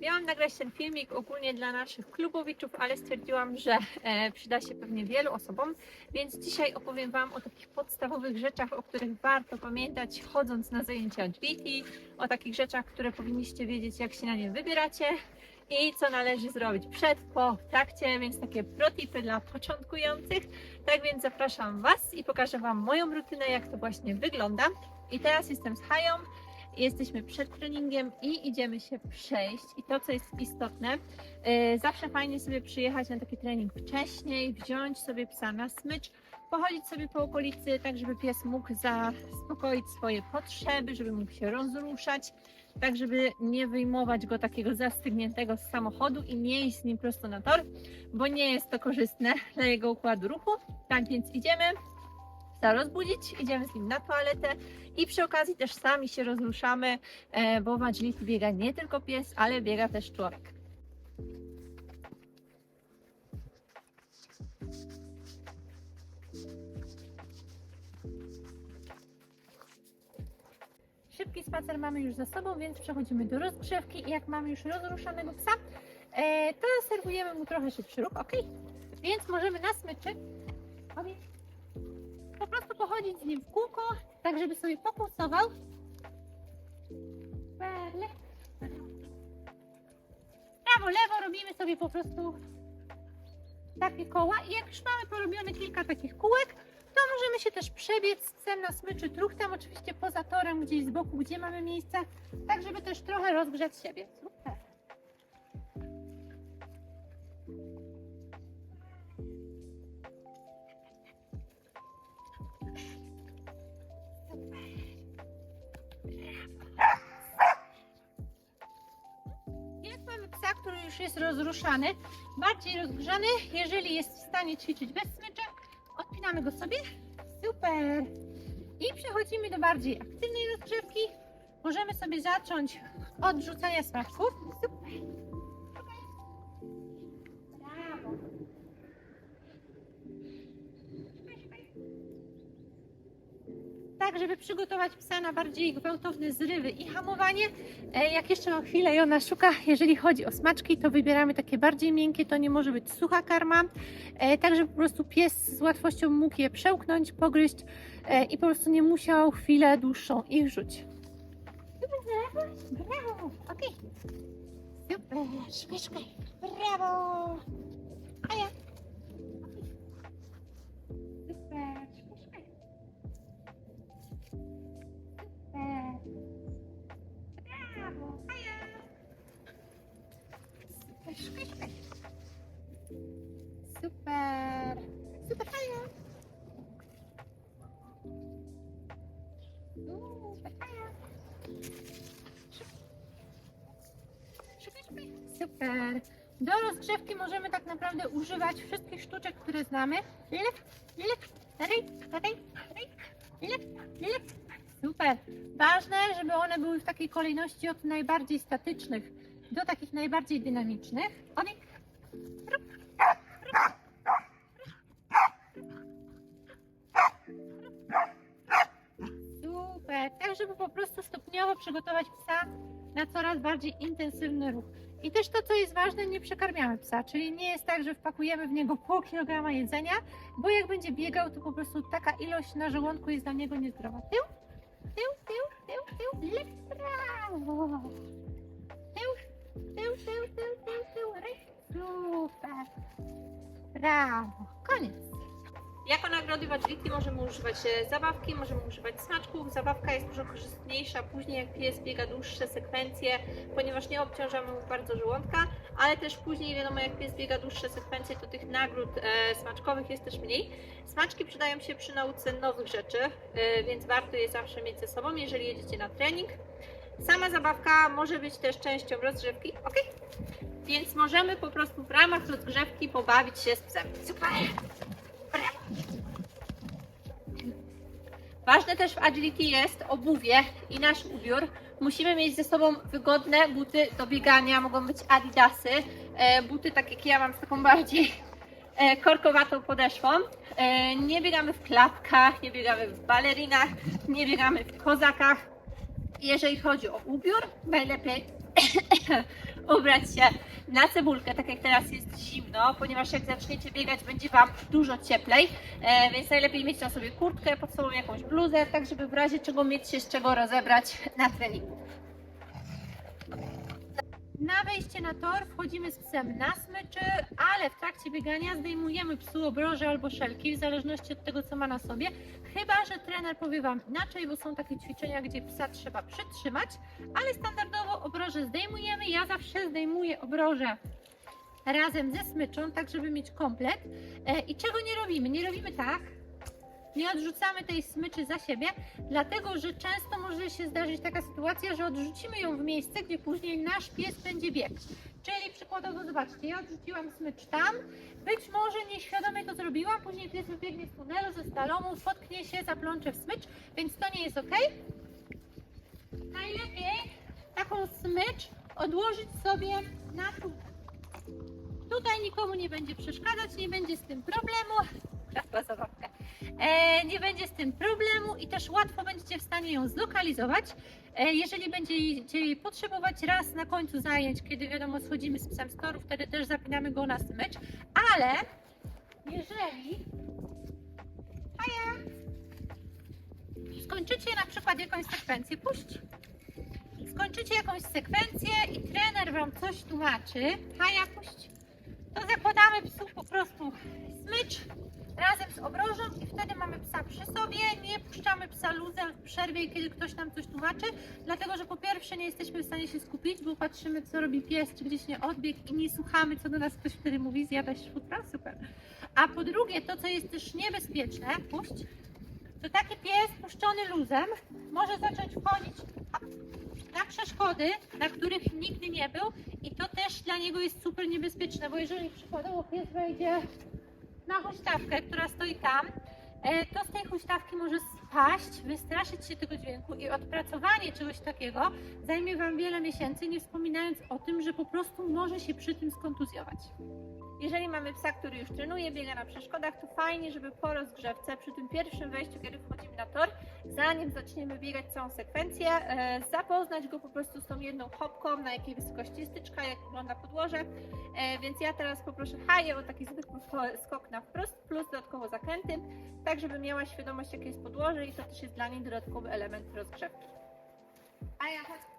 Miałam nagrać ten filmik ogólnie dla naszych klubowiczów, ale stwierdziłam, że e, przyda się pewnie wielu osobom, więc dzisiaj opowiem Wam o takich podstawowych rzeczach, o których warto pamiętać chodząc na zajęcia agility, o takich rzeczach, które powinniście wiedzieć, jak się na nie wybieracie i co należy zrobić przed, po, w trakcie, więc takie protipy dla początkujących. Tak więc zapraszam Was i pokażę Wam moją rutynę, jak to właśnie wygląda. I teraz jestem z Hają, jesteśmy przed treningiem i idziemy się przejść. I to, co jest istotne, yy, zawsze fajnie sobie przyjechać na taki trening wcześniej, wziąć sobie psa na smycz, pochodzić sobie po okolicy, tak żeby pies mógł zaspokoić swoje potrzeby, żeby mógł się rozruszać, tak żeby nie wyjmować go takiego zastygniętego z samochodu i nie iść z nim prosto na tor, bo nie jest to korzystne dla jego układu ruchu. Tak więc idziemy, psa rozbudzić, idziemy z nim na toaletę i przy okazji też sami się rozruszamy, e, bo w agility biega nie tylko pies, ale biega też człowiek. Szybki spacer mamy już za sobą, więc przechodzimy do rozgrzewki i jak mamy już rozruszanego psa, e, to serwujemy mu trochę szybszy ruch, ok? Więc możemy na smyczy pochodzić z nim w kółko, tak żeby sobie populsował. Perle. Prawo, lewo robimy sobie po prostu takie koła i jak już mamy porobione kilka takich kółek, to możemy się też przebiec psem na smyczy truchtem, oczywiście poza torem, gdzieś z boku, gdzie mamy miejsce, tak żeby też trochę rozgrzać siebie. Rozruszany, bardziej rozgrzany, jeżeli jest w stanie ćwiczyć bez smycza, odpinamy go sobie. Super. I przechodzimy do bardziej aktywnej rozgrzewki. Możemy sobie zacząć od rzucania smaczków. Super. Tak, żeby przygotować psa na bardziej gwałtowne zrywy i hamowanie. E, Jak jeszcze mam chwilę i ona szuka, jeżeli chodzi o smaczki, to wybieramy takie bardziej miękkie, to nie może być sucha karma, e, tak żeby po prostu pies z łatwością mógł je przełknąć, pogryźć e, i po prostu nie musiał chwilę dłuższą ich rzuć. Brawo, okej. Super, szukaj, szukaj. Brawo. Super. Do rozgrzewki możemy tak naprawdę używać wszystkich sztuczek, które znamy. Lep, lep, rej, rej, rej, lep, lep. Super. Ważne, żeby one były w takiej kolejności od najbardziej statycznych do takich najbardziej dynamicznych. One. Super. Tak, żeby po prostu stopniowo przygotować psa na coraz bardziej intensywny ruch. I też to, co jest ważne, nie przekarmiamy psa, czyli nie jest tak, że wpakujemy w niego pół kilograma jedzenia, bo jak będzie biegał, to po prostu taka ilość na żołądku jest dla niego niezdrowa. Tył, tył, tył, tył, tył, prawo. Tył, tył, tył, tył, tył, tył. Super. Brawo. Koniec. Jako nagrody w agility możemy używać e, zabawki, możemy używać smaczków. Zabawka jest dużo korzystniejsza później, jak pies biega dłuższe sekwencje, ponieważ nie obciążamy mu bardzo żołądka, ale też później, wiadomo, jak pies biega dłuższe sekwencje, to tych nagród e, smaczkowych jest też mniej. Smaczki przydają się przy nauce nowych rzeczy, e, więc warto je zawsze mieć ze sobą, jeżeli jedziecie na trening. Sama zabawka może być też częścią rozgrzewki, ok? Więc możemy po prostu w ramach rozgrzewki pobawić się z psem. Super! Ważne też w agility jest obuwie i nasz ubiór. Musimy mieć ze sobą wygodne buty do biegania, mogą być adidasy, e, buty tak jak ja mam z taką bardziej e, korkowatą podeszwą. E, nie biegamy w klapkach, nie biegamy w balerinach, nie biegamy w kozakach. Jeżeli chodzi o ubiór, najlepiej ubrać się na cebulkę, tak jak teraz jest zimno, ponieważ jak zaczniecie biegać, będzie Wam dużo cieplej, e, więc najlepiej mieć na sobie kurtkę, pod sobą jakąś bluzę, tak żeby w razie czego mieć się z czego rozebrać na treningu. Na wejście na tor wchodzimy z psem na smyczy, ale w trakcie biegania zdejmujemy psu obroże albo szelki, w zależności od tego, co ma na sobie. Chyba, że trener powie Wam inaczej, bo są takie ćwiczenia, gdzie psa trzeba przytrzymać, ale standardowo obroże zdejmujemy. Ja zawsze zdejmuję obroże razem ze smyczą, tak żeby mieć komplet. E, I czego nie robimy? Nie robimy tak, nie odrzucamy tej smyczy za siebie, dlatego że często może się zdarzyć taka sytuacja, że odrzucimy ją w miejsce, gdzie później nasz pies będzie biegł. Czyli przykładowo, zobaczcie, ja odrzuciłam smycz tam, być może nieświadomie to zrobiłam, później pies wybiegnie z tunelu, ze stalomu, spotknie się, zaplącze w smycz, więc to nie jest ok. Najlepiej taką smycz odłożyć sobie na tu. Tutaj nikomu nie będzie przeszkadzać, nie będzie z tym problemu. Kradła zabawkę. E, nie będzie z tym problemu i też łatwo będziecie w stanie ją zlokalizować. E, jeżeli będziecie jej potrzebować raz na końcu zajęć, kiedy wiadomo schodzimy z psem z toru, wtedy też zapinamy go na smycz, ale jeżeli Haja, skończycie na przykład jakąś sekwencję, puść, skończycie jakąś sekwencję i trener Wam coś tłumaczy, Haja, puść, to zakładamy psu po prostu smycz razem z obrożą i wtedy mamy psa przy sobie, nie puszczamy psa luzem w przerwie, kiedy ktoś nam coś tłumaczy, dlatego że po pierwsze nie jesteśmy w stanie się skupić, bo patrzymy co robi pies, czy gdzieś nie odbiegł i nie słuchamy co do nas ktoś wtedy mówi, zjadać futra, super. A po drugie, to co jest też niebezpieczne, puść, to taki pies puszczony luzem może zacząć wchodzić na przeszkody, na których nigdy nie był i to też dla niego jest super niebezpieczne, bo jeżeli przykładowo pies wejdzie na huśtawkę, która stoi tam, e, to z tej huśtawki może spaść, wystraszyć się tego dźwięku i odpracowanie czegoś takiego zajmie Wam wiele miesięcy, nie wspominając o tym, że po prostu może się przy tym skontuzjować. Jeżeli mamy psa, który już trenuje, biega na przeszkodach, to fajnie, żeby po rozgrzewce, przy tym pierwszym wejściu, kiedy wchodzimy na tor, zanim zaczniemy biegać całą sekwencję, e, zapoznać go po prostu z tą jedną hopką, na jakiej wysokości styczka, jak wygląda podłoże. E, więc ja teraz poproszę Haję o taki zwykły skok na wprost, plus dodatkowo zakręty, tak żeby miała świadomość, jakie jest podłoże i to też jest dla niej dodatkowy element rozgrzewki. Haja, chodź.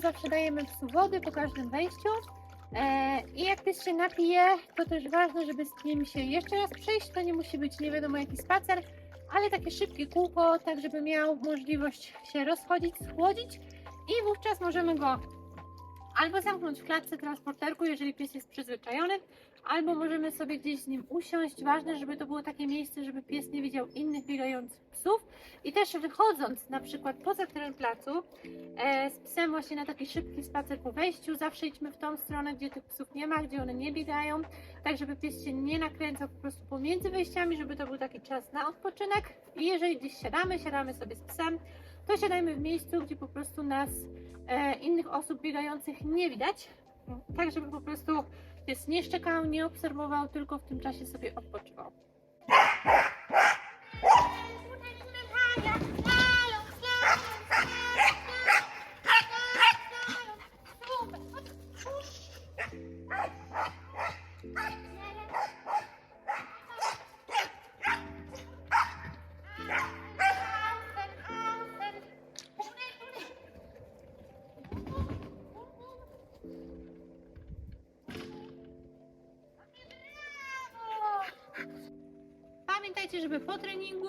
Zawsze dajemy psu wody po każdym wejściu. E, I jak pies się napije, to też ważne, żeby z nim się jeszcze raz przejść. To nie musi być nie wiadomo jaki spacer, ale takie szybkie kółko, tak żeby miał możliwość się rozchodzić, schłodzić i wówczas możemy go albo zamknąć w klatce transporterku, jeżeli pies jest przyzwyczajony, albo możemy sobie gdzieś z nim usiąść. Ważne, żeby to było takie miejsce, żeby pies nie widział innych biegających psów. I też wychodząc na przykład poza teren placu e, z psem właśnie na taki szybki spacer po wejściu, zawsze idźmy w tą stronę, gdzie tych psów nie ma, gdzie one nie biegają, tak żeby pies się nie nakręcał po prostu pomiędzy wejściami, żeby to był taki czas na odpoczynek. I jeżeli gdzieś siadamy, siadamy sobie z psem, to siadajmy w miejscu, gdzie po prostu nas e, innych osób biegających nie widać, tak żeby po prostu pies nie szczekał, nie obserwował, tylko w tym czasie sobie odpoczywał. Pamiętajcie, żeby po treningu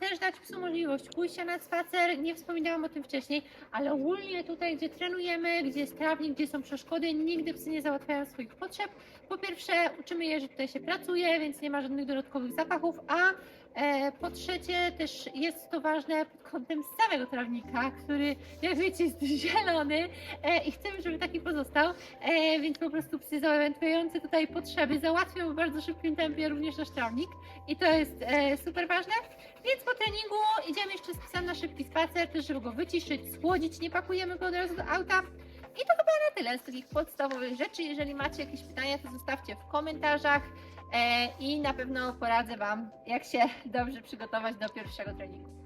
też dać psu możliwość pójścia na spacer. Nie wspominałam o tym wcześniej, ale ogólnie tutaj, gdzie trenujemy, gdzie jest trawnik, gdzie są przeszkody, nigdy psy nie załatwiają swoich potrzeb. Po pierwsze, uczymy je, że tutaj się pracuje, więc nie ma żadnych dodatkowych zapachów, a po trzecie, też jest to ważne pod kątem samego trawnika, który, jak wiecie, jest zielony e, i chcemy, żeby taki pozostał, e, więc po prostu psy załatwiające tutaj potrzeby załatwią w bardzo szybkim tempie również nasz trawnik i to jest e, super ważne. Więc po treningu idziemy jeszcze z psem na szybki spacer, też żeby go wyciszyć, schłodzić, nie pakujemy go od razu do auta. I to chyba na tyle z takich podstawowych rzeczy. Jeżeli macie jakieś pytania, to zostawcie w komentarzach e, i na pewno poradzę Wam, jak się dobrze przygotować do pierwszego treningu.